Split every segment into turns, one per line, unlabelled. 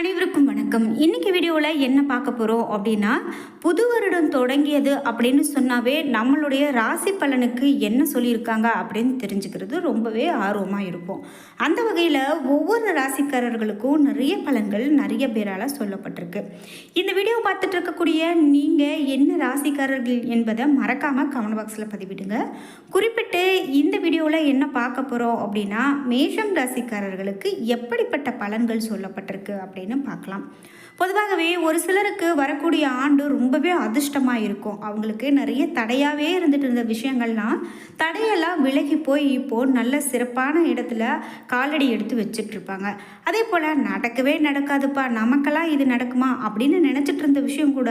அனைவருக்கும் வணக்கம். இன்னைக்கு வீடியோவில் என்ன பார்க்க போகிறோம் அப்படின்னா புது வருடம் தொடங்கியது அப்படின்னு சொன்னாவே நம்மளுடைய ராசி பலனுக்கு என்ன சொல்லியிருக்காங்க அப்படின்னு தெரிஞ்சுக்கிறது ரொம்பவே ஆர்வமாக இருப்போம் அந்த வகையில் ஒவ்வொரு ராசிக்காரர்களுக்கும் நிறைய பலன்கள் நிறைய பேரால் சொல்லப்பட்டிருக்கு. இந்த வீடியோ பார்த்துட்டு இருக்கக்கூடிய நீங்கள் என்ன ராசிக்காரர்கள் என்பதை மறக்காமல் கமெண்ட் பாக்ஸில் பதிவிடுங்க. குறிப்பிட்டு இந்த வீடியோவில் என்ன பார்க்க போகிறோம் அப்படின்னா மேஷம் ராசிக்காரர்களுக்கு எப்படிப்பட்ட பலன்கள் சொல்லப்பட்டிருக்கு அப்படின்னு பார்க்கலாம். பொதுவாகவே ஒரு சிலருக்கு வரக்கூடிய ஆண்டு ரொம்பவே அதிர்ஷ்டமாக இருக்கும் அவங்களுக்கு நிறைய தடையாகவே இருந்துட்டு இருந்த விஷயங்கள்லாம் தடையெல்லாம் விலகி போய் இப்போது நல்ல சிறப்பான இடத்துல காலடி எடுத்து வச்சிட்டுருப்பாங்க அதே போல் நடக்கவே நடக்காதுப்பா நமக்கெல்லாம் இது நடக்குமா? அப்படின்னு நினச்சிட்டு இருந்த விஷயம் கூட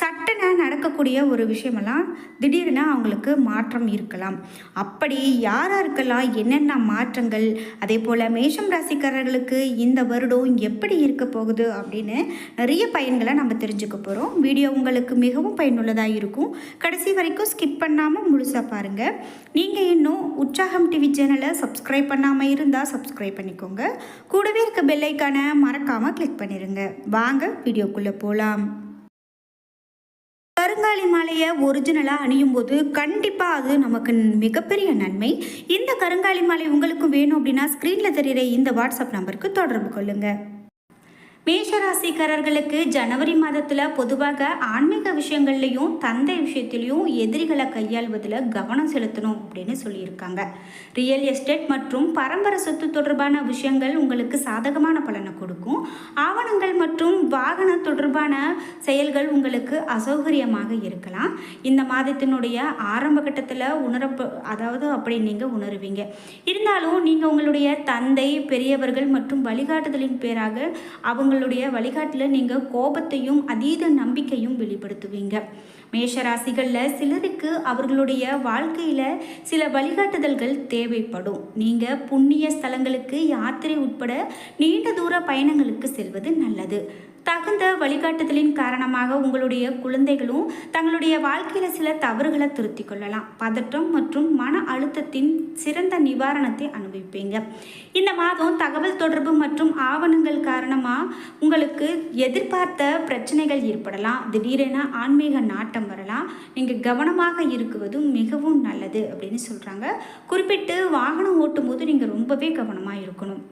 சட்டன நடக்கக்கூடிய ஒரு விஷயமெல்லாம் திடீர்னு அவங்களுக்கு மாற்றம் இருக்கலாம். அப்படி யாராருக்கெல்லாம் என்னென்ன மாற்றங்கள் அதே போல் மேஷம் ராசிக்காரர்களுக்கு இந்த வருடம் எப்படி இருக்க போகுது அப்படின்னு நிறைய பயன்களை நம்ம தெரிஞ்சுக்க போகிறோம் வீடியோ உங்களுக்கு மிகவும் பயனுள்ளதாக இருக்கும். கடைசி வரைக்கும் ஸ்கிப் பண்ணாமல் முழுசாக பாருங்கள் நீங்கள் இன்னும் உற்சாகம் டிவி சேனலை சப்ஸ்கிரைப் பண்ணாமல் இருந்தால் சப்ஸ்கிரைப் பண்ணிக்கோங்க. கூடவே இருக்க பெல்லைக்கான மறக்காமல் கிளிக் பண்ணிடுங்க வாங்க வீடியோக்குள்ளே போகலாம் கருங்காலி மாலையை ஒரிஜினலாக அணியும் போது கண்டிப்பாக அது நமக்கு மிகப்பெரிய நன்மை. இந்த கருங்காலி மாலை உங்களுக்கு வேணும் அப்படின்னா ஸ்க்ரீனில் தெரிகிற இந்த வாட்ஸ்அப் நம்பருக்கு தொடர்பு கொள்ளுங்கள் மேஷராசிக்காரர்களுக்கு ஜனவரி மாதத்தில் பொதுவாக ஆன்மீக விஷயங்கள்லையும் தந்தை விஷயத்திலையும் எதிரிகளை கையாள்வதில் கவனம் செலுத்தணும் அப்படின்னு சொல்லியிருக்காங்க. ரியல் எஸ்டேட் மற்றும் பரம்பரை சொத்து தொடர்பான விஷயங்கள் உங்களுக்கு சாதகமான பலனை கொடுக்கும். ஆவணங்கள் மற்றும் வாகன தொடர்பான செயல்கள் உங்களுக்கு அசௌகரியமாக இருக்கலாம். இந்த மாதத்தினுடைய ஆரம்ப கட்டத்தில் உணர அதாவது அப்படி நீங்கள் உணருவீங்க. இருந்தாலும் நீங்கள் உங்களுடைய தந்தை பெரியவர்கள் மற்றும் வழிகாட்டுதலின் பேராக அவங்க உங்களுடைய வழிகாட்டில் நீங்கள் கோபத்தையும் அதீத நம்பிக்கையும் வெளிப்படுத்துவீங்க. மேஷராசிகளில் சிலருக்கு அவர்களுடைய வாழ்க்கையில் சில வழிகாட்டுதல்கள் தேவைப்படும். நீங்கள் புண்ணிய ஸ்தலங்களுக்கு யாத்திரை உட்பட நீண்ட தூர பயணங்களுக்கு செல்வது நல்லது. தகுந்த வழிகாட்டுதலின் காரணமாக உங்களுடைய குழந்தைகளும் தங்களுடைய வாழ்க்கையில் சில தவறுகளை திருத்தி கொள்ளலாம். பதற்றம் மற்றும் மன அழுத்தத்தின் சிறந்த நிவாரணத்தை அனுபவிப்பீங்க. இந்த மாதம் தகவல் தொடர்பு மற்றும் ஆவணங்கள் காரணமாக உங்களுக்கு எதிர்பார்த்த பிரச்சனைகள் ஏற்படலாம். திடீரென ஆன்மீக நாட்டம் வரலாம். நீங்கள் கவனமாக இருக்குவதும் மிகவும் நல்லது அப்படின்னு சொல்கிறாங்க குறிப்பிட்டு வாகனம் ஓட்டும் போது நீங்கள் ரொம்பவே கவனமாக இருக்கணும்.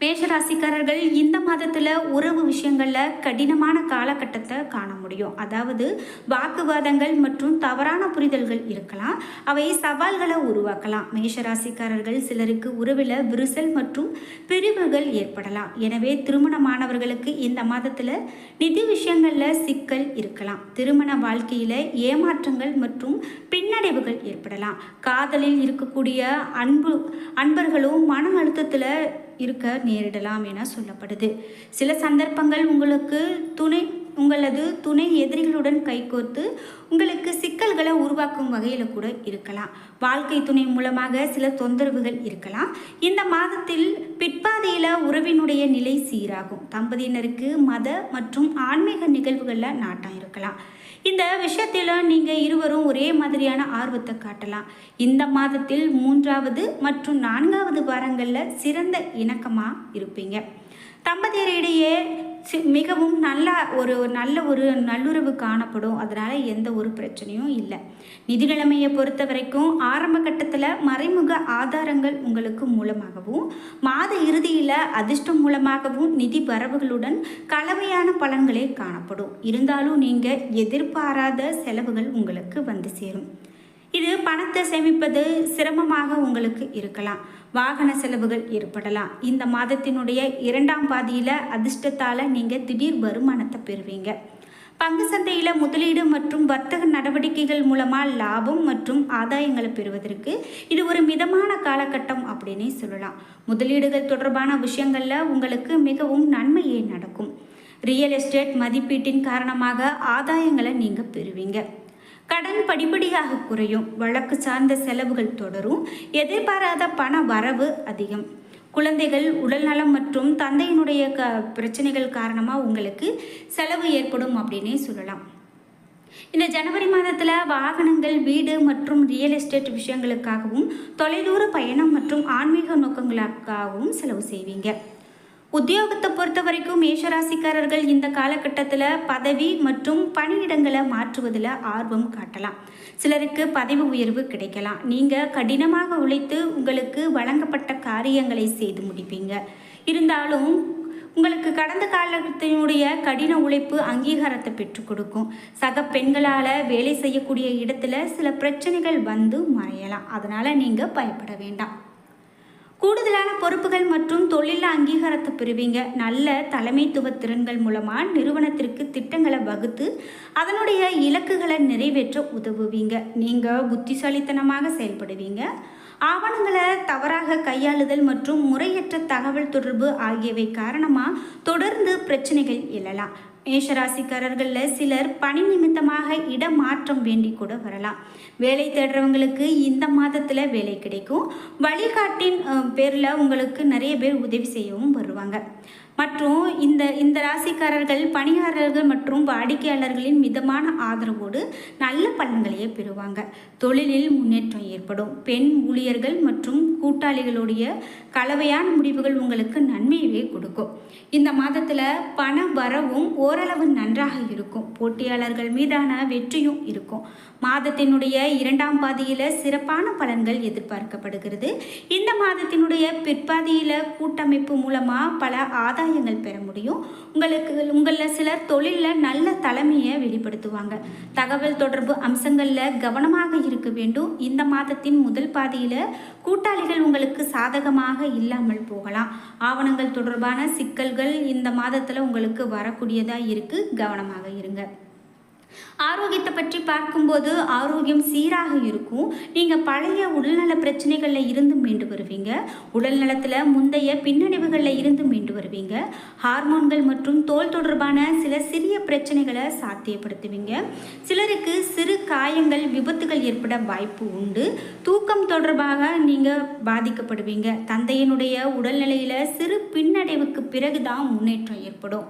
மேஷராசிக்காரர்கள் இந்த மாதத்தில் உறவு விஷயங்களில் கடினமான காலகட்டத்தை காண முடியும். அதாவது வாக்குவாதங்கள் மற்றும் தவறான புரிதல்கள் இருக்கலாம். அவை சவால்களை உருவாக்கலாம். மேஷராசிக்காரர்கள் சிலருக்கு உறவில் விரிசல் மற்றும் பிரிவுகள் ஏற்படலாம். எனவே திருமணமானவர்களுக்கு இந்த மாதத்தில் நிதி விஷயங்களில் சிக்கல் இருக்கலாம். திருமண வாழ்க்கையில் ஏமாற்றங்கள் மற்றும் பின்னடைவுகள் ஏற்படலாம். காதலில் இருக்கக்கூடிய அன்பு அன்பர்களும் மன அழுத்தத்தில் இருக்க நேரிடலாம் என சொல்லப்படுது. சில சந்தர்ப்பங்கள் உங்களுக்கு துணை உங்களது துணை எதிரிகளுடன் கைகோர்த்து உங்களுக்கு சிக்கல்களை உருவாக்கும் வகையில் கூட இருக்கலாம். வாழ்க்கை துணை மூலமாக சில தொந்தரவுகள் இருக்கலாம். இந்த மாதத்தில் பிற்பாதையில் உறவினுடைய நிலை சீராகும். தம்பதியினருக்கு மத மற்றும் ஆன்மீக நிகழ்வுகளில் நாட்டம் இருக்கலாம். இந்த விஷயத்தில் நீங்கள் இருவரும் ஒரே மாதிரியான ஆர்வத்தை காட்டலாம். இந்த மாதத்தில் மூன்றாவது மற்றும் நான்காவது வாரங்களில் சிறந்த இணக்கமாக இருப்பீங்க. தம்பதியரிடையே மிகவும் நல்ல ஒரு நல்ல ஒரு நல்லுறவு காணப்படும். அதனால் எந்த ஒரு பிரச்சனையும் இல்லை. நிதி நிலைமையை பொறுத்த வரைக்கும் ஆரம்ப கட்டத்தில் மறைமுக ஆதாரங்கள் உங்களுக்கு மூலமாகவும் மாத இறுதியில் அதிர்ஷ்டம் மூலமாகவும் நிதி வரவுகளுடன் கலவையான பலன்களே காணப்படும். இருந்தாலும் நீங்கள் எதிர்பாராத செலவுகள் உங்களுக்கு வந்து சேரும். இது பணத்தை சேமிப்பது சிரமமாக உங்களுக்கு இருக்கலாம். வாகன செலவுகள் ஏற்படலாம். இந்த மாதத்தினுடைய இரண்டாம் பாதியில் அதிர்ஷ்டத்தால் நீங்கள் திடீர் வருமானத்தை பெறுவீங்க. பங்கு சந்தையில் முதலீடு மற்றும் வர்த்தக நடவடிக்கைகள் மூலமாக லாபம் மற்றும் ஆதாயங்களை பெறுவதற்கு இது ஒரு மிதமான காலகட்டம் அப்படின்னே சொல்லலாம். முதலீடுகள் தொடர்பான விஷயங்களில் உங்களுக்கு மிகவும் நன்மையே நடக்கும். ரியல் எஸ்டேட் மதிப்பீட்டின் காரணமாக ஆதாயங்களை நீங்கள் பெறுவீங்க. கடன் படிப்படியாக குறையும். வழக்கு சார்ந்த செலவுகள் தொடரும். எதிர்பாராத பண வரவு அதிகம். குழந்தைகள் உடல்நலம் மற்றும் தந்தையினுடைய க பிரச்சனைகள் காரணமாக உங்களுக்கு செலவு ஏற்படும் அப்படின்னே சொல்லலாம். இந்த ஜனவரி மாதத்தில் வாகனங்கள் வீடு மற்றும் ரியல் எஸ்டேட் விஷயங்களுக்காகவும் தொலைதூர பயணம் மற்றும் ஆன்மீக நோக்கங்களுக்காகவும் செலவு செய்வீங்க. உத்தியோகத்தை பொறுத்த வரைக்கும் மேஷராசிக்காரர்கள் இந்த காலகட்டத்தில் பதவி மற்றும் பணியிடங்களை மாற்றுவதில் ஆர்வம் காட்டலாம். சிலருக்கு பதவி உயர்வு கிடைக்கலாம். நீங்கள் கடினமாக உழைத்து உங்களுக்கு வழங்கப்பட்ட காரியங்களை செய்து முடிப்பீங்க. இருந்தாலும் உங்களுக்கு கடந்த காலத்தினுடைய கடின உழைப்பு அங்கீகாரத்தை பெற்றுக் கொடுக்கும். சக பெண்களால் வேலை செய்யக்கூடிய இடத்துல சில பிரச்சனைகள் வந்து மறையலாம். அதனால் நீங்கள் பயப்பட வேண்டாம். கூடுதலான பொறுப்புகள் மற்றும் தொழில அங்கீகாரத்தை பெறுவீங்க. நல்ல தலைமைத்துவ திறன்கள் மூலமாக நிறுவனத்திற்கு திட்டங்களை வகுத்து அதனுடைய இலக்குகளை நிறைவேற்ற உதவுவீங்க. நீங்கள் புத்திசாலித்தனமாக செயல்படுவீங்க. ஆவணங்களை தவறாக கையாளுதல் மற்றும் முறையற்ற தகவல் தொடர்பு ஆகியவை காரணமாக தொடர்ந்து பிரச்சனைகள் எழலாம். மேஷராசிக்காரர்களில் சிலர் பணி நிமித்தமாக இடமாற்றம் வேண்டி கூட வரலாம். வேலை தேடுறவங்களுக்கு இந்த மாதத்தில் வேலை கிடைக்கும். வழிகாட்டின் பேரில் உங்களுக்கு நிறைய பேர் உதவி செய்யவும் வருவாங்க. மற்றும் இந்த இந்த ராசிக்காரர்கள் பணியாளர்கள் மற்றும் வாடிக்கையாளர்களின் மிதமான ஆதரவோடு நல்ல பலன்களையே பெறுவாங்க. தொழிலில் முன்னேற்றம் ஏற்படும். பெண் ஊழியர்கள் மற்றும் கூட்டாளிகளுடைய கலவையான முடிவுகள் உங்களுக்கு நன்மையவே கொடுக்கும். இந்த மாதத்தில் பண வரவும் ஓரளவு நன்றாக இருக்கும். போட்டியாளர்கள் மீதான வெற்றியும் இருக்கும். மாதத்தினுடைய இரண்டாம் பாதியில் சிறப்பான பலன்கள் எதிர்பார்க்கப்படுகிறது. இந்த மாதத்தினுடைய பிற்பாதியில் கூட்டமைப்பு மூலமாக பல ஆதாயங்கள் பெற முடியும். உங்களுக்கு உங்களில் சிலர் தொழிலில் நல்ல தலைமையை வெளிப்படுத்துவாங்க. தகவல் தொடர்பு அம்சங்களில் கவனமாக இருக்க வேண்டும். இந்த மாதத்தின் முதல் பாதியில் கூட்டாளிகள் உங்களுக்கு சாதகமாக இல்லாமல் போகலாம். ஆவணங்கள் தொடர்பான சிக்கல்கள் இந்த மாதத்தில் உங்களுக்கு வரக்கூடியதாக இருக்குது கவனமாக இருங்க. ஆரோக்கியத்தை பற்றி பார்க்கும்போது ஆரோக்கியம் சீராக இருக்கும். நீங்கள் பழைய உடல்நல பிரச்சனைகளில் இருந்து மீண்டு வருவீங்க. உடல் நலத்தில் முந்தைய பின்னடைவுகளில் இருந்து மீண்டு வருவீங்க. ஹார்மோன்கள் மற்றும் தோல் தொடர்பான சில சிறிய பிரச்சனைகளை சாத்தியப்படுத்துவீங்க. சிலருக்கு சிறு காயங்கள் விபத்துகள் ஏற்பட வாய்ப்பு உண்டு. தூக்கம் தொடர்பாக நீங்கள் பாதிக்கப்படுவீங்க. தந்தையினுடைய உடல்நிலையில் சிறு பின்னடைவுக்கு பிறகுதான் முன்னேற்றம் ஏற்படும்.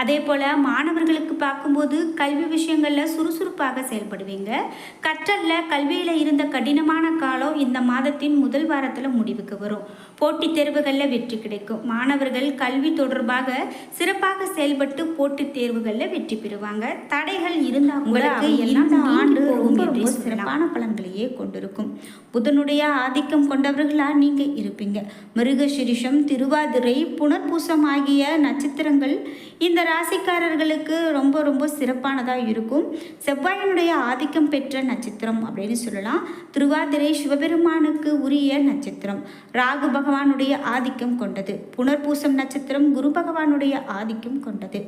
அதே போல் மாணவர்களுக்கு பார்க்கும்போது கல்வி விஷயங்களில் சுறுசுறுப்பாக செயல்படுவீங்க. கற்றலில் கல்வியில் இருந்த கடினமான காலம் இந்த மாதத்தின் முதல் வாரத்தில் முடிவுக்கு வரும். போட்டித் தேர்வுகளில் வெற்றி கிடைக்கும். மாணவர்கள் கல்வி தொடர்பாக சிறப்பாக செயல்பட்டு போட்டித் தேர்வுகளில் வெற்றி பெறுவாங்க. தடைகள் இருந்தால் உங்களுக்கு ரொம்ப சிறப்பான பலன்களையே கொண்டிருக்கும். புதனுடைய ஆதிக்கம் கொண்டவர்களாக நீங்கள் இருப்பீங்க. மிருகசிரிஷம் திருவாதிரை புனர்பூசம் ஆகிய நட்சத்திரங்கள் இந்த ராசிக்காரர்களுக்கு ரொம்ப ரொம்ப சிறப்பானதாக இருக்கும். செவ்வாயினுடைய ஆதிக்கம் பெற்ற நட்சத்திரம் அப்படின்னு சொல்லலாம். திருவாதிரை சிவபெருமானுக்கு உரிய நட்சத்திரம். ராகு பகவானுடைய ஆதிக்கம் கொண்டது. புனர்பூசம் நட்சத்திரம் குரு பகவானுடைய ஆதிக்கம் கொண்டது.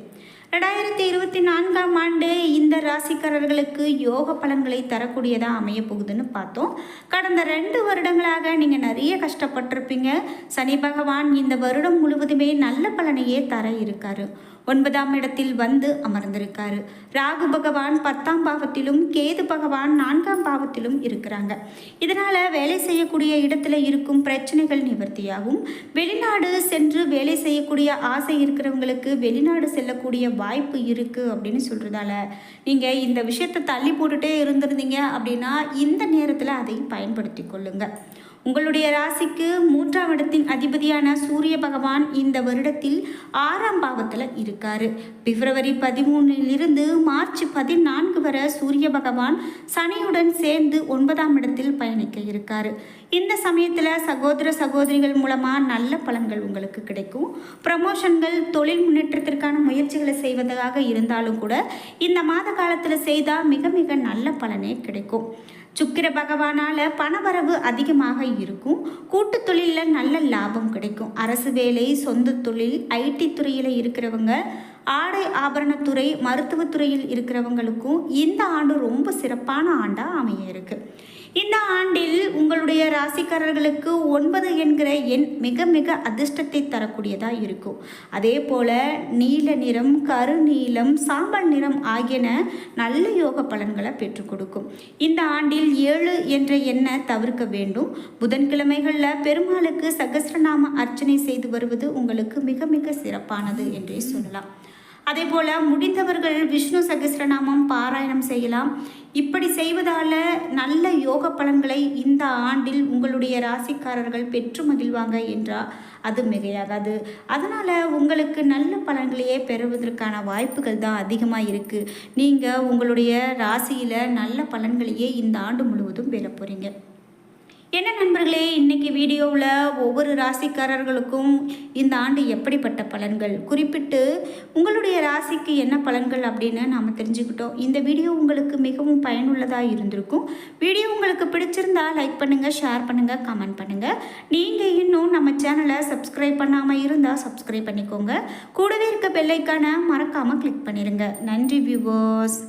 ரெண்டாயிரத்தி இருபத்தி நான்காம் ஆண்டு இந்த ராசிக்காரர்களுக்கு யோக பலன்களை தரக்கூடியதாக அமைய போகுதுன்னு பார்த்தோம். கடந்த ரெண்டு வருடங்களாக நீங்கள் நிறைய கஷ்டப்பட்டிருப்பீங்க. சனி பகவான் இந்த வருடம் முழுவதுமே நல்ல பலனையே தர இருக்காரு. ஒன்பதாம் இடத்தில் வந்து அமர்ந்திருக்காரு. ராகு பகவான் பத்தாம் பாவத்திலும் கேது பகவான் நான்காம் பாவத்திலும் இருக்கிறாங்க. இதனால் வேலை செய்யக்கூடிய இடத்துல இருக்கும் பிரச்சனைகள் நிவர்த்தியாகும். வெளிநாடு சென்று வேலை செய்யக்கூடிய ஆசை இருக்கிறவங்களுக்கு வெளிநாடு செல்லக்கூடிய வாய்ப்பு இருக்குது அப்படின்னு சொல்கிறதால நீங்கள் இந்த விஷயத்தை தள்ளி போட்டுகிட்டே இருந்திருந்தீங்க அப்படின்னா இந்த நேரத்தில் அதை பயன்படுத்தி கொள்ளுங்கள் உங்களுடைய ராசிக்கு மூன்றாம் இடத்தின் அதிபதியான சூரிய பகவான் இந்த வருடத்தில் ஆறாம் பாவத்தில் இருக்காரு. பிப்ரவரி பதிமூணிலிருந்து மார்ச் பதினான்கு வரை சூரிய பகவான் சனியுடன் சேர்ந்து ஒன்பதாம் இடத்தில் பயணிக்க இருக்காரு. இந்த சமயத்தில் சகோதர சகோதரிகள் மூலமாக நல்ல பலன்கள் உங்களுக்கு கிடைக்கும். ப்ரமோஷன்கள் தொழில் முன்னேற்றத்திற்கான முயற்சிகளை செய்வதாக இருந்தாலும் கூட இந்த மாத காலத்தில் செய்தால் மிக மிக நல்ல பலனே கிடைக்கும். சுக்கிர பகவானால் பணவரவு அதிகமாக இருக்கும். கூட்டு தொழிலில் நல்ல லாபம் கிடைக்கும். அரசு வேலை சொந்த தொழில் ஐடி துறையில் இருக்கிறவங்க ஆடை ஆபரணத்துறை மருத்துவத்துறையில் இருக்கிறவங்களுக்கும் இந்த ஆண்டு ரொம்ப சிறப்பான ஆண்டாக அமைய இருக்குது இந்த ஆண்டில் உங்களுடைய ராசிக்காரர்களுக்கு ஒன்பது என்கிற எண் மிக மிக அதிர்ஷ்டத்தை தரக்கூடியதாக இருக்கும். அதே போல் நீல நிறம் கருநீலம் சாம்பல் நிறம் ஆகியன நல்ல யோக பலன்களை பெற்றுக் கொடுக்கும். இந்த ஆண்டில் ஏழு என்ற எண்ணை தவிர்க்க வேண்டும். புதன்கிழமைகளில் பெருமாளுக்கு சகசிரநாம அர்ச்சனை செய்து வருவது உங்களுக்கு மிக மிக சிறப்பானது என்றே சொல்லலாம். அதே போல் முடிந்தவர்கள் விஷ்ணு சகஸ்ரநாமம் பாராயணம் செய்யலாம். இப்படி செய்வதால் நல்ல யோக பலன்களை இந்த ஆண்டில் உங்களுடைய ராசிக்காரர்கள் பெற்று மகிழ்வாங்க என்றால் அது மிகையாகாது. அதனால் உங்களுக்கு நல்ல பலன்களையே பெறுவதற்கான வாய்ப்புகள் தான் அதிகமாக இருக்குது நீங்கள் உங்களுடைய ராசியில் நல்ல பலன்களையே இந்த ஆண்டு முழுவதும் பெற போகிறீங்க என்ன நண்பர்களே இன்னைக்கு வீடியோவில் ஒவ்வொரு ராசிக்காரர்களுக்கும் இந்த ஆண்டு எப்படிப்பட்ட பலன்கள்? குறிப்பிட்டு உங்களுடைய ராசிக்கு என்ன பலன்கள் அப்படின்னு நாம் தெரிஞ்சுக்கிட்டோம். இந்த வீடியோ உங்களுக்கு மிகவும் பயனுள்ளதாக இருந்திருக்கும். வீடியோ உங்களுக்கு பிடிச்சிருந்தா லைக் பண்ணுங்கள் ஷேர் பண்ணுங்கள் கமெண்ட் பண்ணுங்கள் நீங்கள் இன்னும் நம்ம சேனலை சப்ஸ்கிரைப் பண்ணாமல் இருந்தால் சப்ஸ்கிரைப் பண்ணிக்கோங்க. கூடவே இருக்க பெல்லைக்கான மறக்காமல் கிளிக் பண்ணிடுங்க நன்றி வியூவர்ஸ்